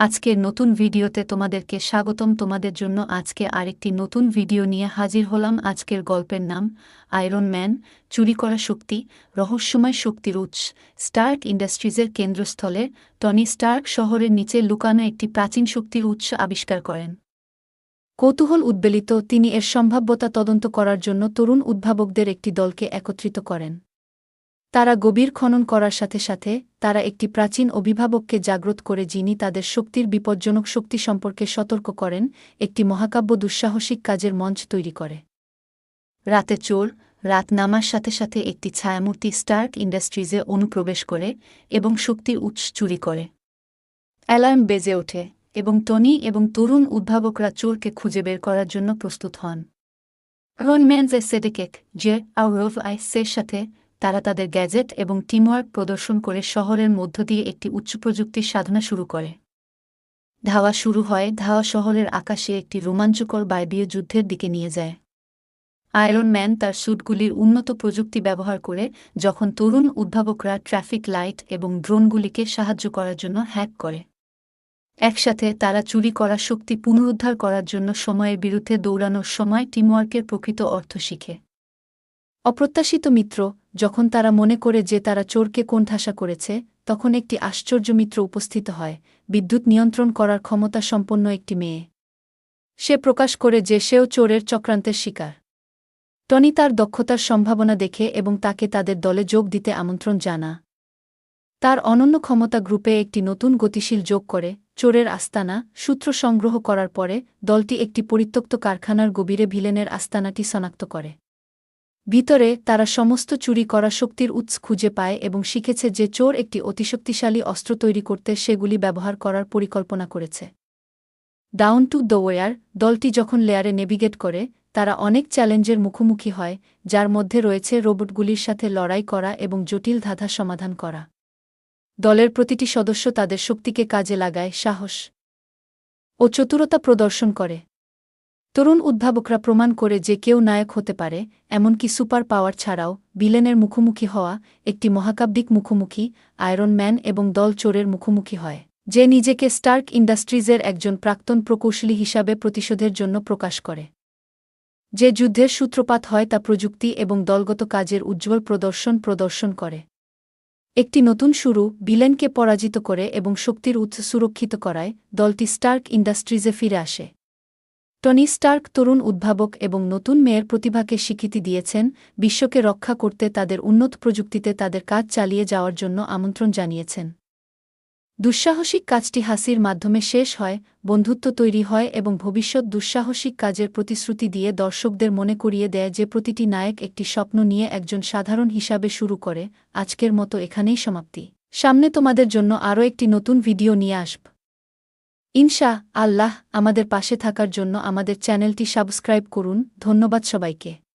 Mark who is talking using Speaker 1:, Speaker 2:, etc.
Speaker 1: আজকের নতুন ভিডিওতে তোমাদেরকে স্বাগতম। তোমাদের জন্য আজকে আরেকটি নতুন ভিডিও নিয়ে হাজির হলাম। আজকের গল্পের নাম আয়রন ম্যান চুরি করা শক্তি, রহস্যময় শক্তির উৎস। স্টার্ক ইন্ডাস্ট্রিজের কেন্দ্রস্থলে টনি স্টার্ক শহরের নিচে লুকানো একটি প্রাচীন শক্তির উৎস আবিষ্কার করেন। কৌতূহল উদ্বেলিত, তিনি এর সম্ভাব্যতা তদন্ত করার জন্য তরুণ উদ্ভাবকদের একটি দলকে একত্রিত করেন। তারা গভীর খনন করার সাথে সাথে, তারা একটি প্রাচীন অভিভাবককে জাগ্রত করে যিনি তাদের শক্তির বিপজ্জনক শক্তি সম্পর্কে সতর্ক করেন, একটি মহাকাব্য দুঃসাহসিক কাজের মঞ্চ তৈরি করে। রাতে চোর, রাত নামার সাথে সাথে একটি ছায়ামূর্তি স্টার্ক ইন্ডাস্ট্রিজে অনুপ্রবেশ করে এবং শক্তির উৎস চুরি করে। অ্যালার্ম বেজে ওঠে এবং টনি এবং তরুণ উদ্ভাবকরা চোরকে খুঁজে বের করার জন্য প্রস্তুত হন। রনম্যানস এ সেডেকেক, যে আউরভ আইসের সাথে তারা তাদের গ্যাজেট এবং টিমওয়ার্ক প্রদর্শন করে শহরের মধ্য দিয়ে একটি উচ্চ প্রযুক্তির সাধনা শুরু করে। ধাওয়া শুরু হয়, ধাওয়া শহরের আকাশে একটি রোমাঞ্চকর বায়বীয় যুদ্ধের দিকে নিয়ে যায়। আয়রন ম্যান তার স্যুটগুলির উন্নত প্রযুক্তি ব্যবহার করে যখন তরুণ উদ্ভাবকরা ট্রাফিক লাইট এবং ড্রোনগুলিকে সাহায্য করার জন্য হ্যাক করে। একসাথে তারা চুরি করা শক্তি পুনরুদ্ধার করার জন্য সময়ের বিরুদ্ধে দৌড়ানোর সময় টিমওয়ার্কের প্রকৃত অর্থ শিখে। অপ্রত্যাশিত মিত্র যখন তারা মনে করে যে তারা চোরকে কোণঠাসা করেছে, তখন একটি আশ্চর্য মিত্র উপস্থিত হয়, বিদ্যুৎ নিয়ন্ত্রণ করার ক্ষমতা সম্পন্ন একটি মেয়ে। সে প্রকাশ করে যে সেও চোরের চক্রান্তের শিকার। টনি তার দক্ষতার সম্ভাবনা দেখে এবং তাকে তাদের দলে যোগ দিতে আমন্ত্রণ জানা। তার অনন্য ক্ষমতা গ্রুপে একটি নতুন গতিশীল যোগ করে, চোরের আস্তানা, সূত্র সংগ্রহ করার পরে দলটি একটি পরিত্যক্ত কারখানার গভীরে ভিলেনের আস্তানাটি শনাক্ত করে। ভিতরে তারা সমস্ত চুরি করা শক্তির উৎস খুঁজে পায় এবং শিখেছে যে চোর একটি অতিশক্তিশালী অস্ত্র তৈরি করতে সেগুলি ব্যবহার করার পরিকল্পনা করেছে। ডাউন টু দ্য ওয়ার, দলটি যখন লেয়ারে নেভিগেট করে, তারা অনেক চ্যালেঞ্জের মুখোমুখি হয়, যার মধ্যে রয়েছে রোবটগুলির সাথে লড়াই করা এবং জটিল ধাঁধা সমাধান করা। দলের প্রতিটি সদস্য তাদের শক্তিকে কাজে লাগায়, সাহস ও চতুরতা প্রদর্শন করে। তরুণ উদ্ভাবকরা প্রমাণ করে যে কেউ নায়ক হতে পারে, এমনকি সুপার পাওয়ার ছাড়াও বিলেনের মুখোমুখি হওয়া একটি মহাকাব্যিক মুখোমুখি, আয়রন ম্যান এবং দল চোরের মুখোমুখি হয়, যে নিজেকে স্টার্ক ইন্ডাস্ট্রিজের একজন প্রাক্তন প্রকৌশলী হিসাবে প্রতিশোধের জন্য প্রকাশ করে। যে যুদ্ধের সূত্রপাত হয় তা প্রযুক্তি এবং দলগত কাজের উজ্জ্বল প্রদর্শন প্রদর্শন করে। একটি নতুন শুরু বিলেনকে পরাজিত করে এবং শক্তির উৎস সুরক্ষিত করায় দলটি স্টার্ক ইন্ডাস্ট্রিজে ফিরে আসে। টনি স্টার্ক তরুণ উদ্ভাবক এবং নতুন মেয়ের প্রতিভাকে স্বীকৃতি দিয়েছেন, বিশ্বকে রক্ষা করতে তাদের উন্নত প্রযুক্তিতে তাদের কাজ চালিয়ে যাওয়ার জন্য আমন্ত্রণ জানিয়েছেন। দুঃসাহসিক কাজটি হাসির মাধ্যমে শেষ হয়, বন্ধুত্ব তৈরি হয় এবং ভবিষ্যৎ দুঃসাহসিক কাজের প্রতিশ্রুতি দিয়ে দর্শকদের মনে করিয়ে দেয় যে প্রতিটি নায়ক একটি স্বপ্ন নিয়ে একজন সাধারণ হিসাবে শুরু করে। আজকের মতো এখানেই সমাপ্তি। সামনে তোমাদের জন্য আরও একটি নতুন ভিডিও নিয়ে আসব। ইনশা আল্লাহ আমাদের পাশে থাকার জন্য আমাদের চ্যানেলটি সাবস্ক্রাইব করুন। ধন্যবাদ সবাইকে।